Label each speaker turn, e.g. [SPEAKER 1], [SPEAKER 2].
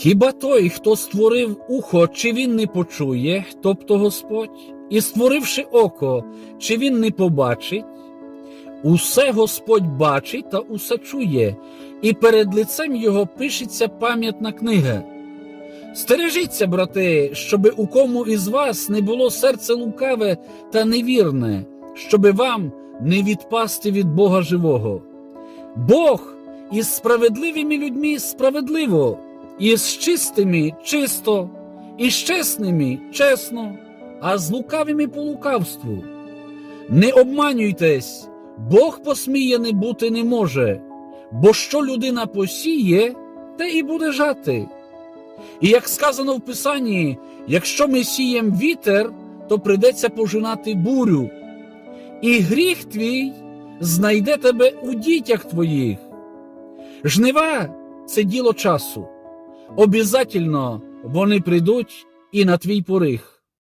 [SPEAKER 1] Хіба той, хто створив ухо, чи він не почує, тобто Господь, і створивши око, чи він не побачить? Усе Господь бачить та усе чує, і перед лицем його пишеться пам'ятна книга. Стережіться, брати, щоби у кому із вас не було серце лукаве та невірне, щоби вам не відпасти від Бога живого. Бог із справедливими людьми справедливо, і з чистими чисто, і з чесними чесно, а з лукавими по лукавству. Не обманюйтесь, Бог посміяний бути не може, бо що людина посіє, те і буде жати. І як сказано в Писанні, якщо ми сієм вітер, то прийдеться пожинати бурю, і гріх твій знайде тебе у дітях твоїх. Жнива це діло часу. Обязательно вони прийдуть і на твій пориг.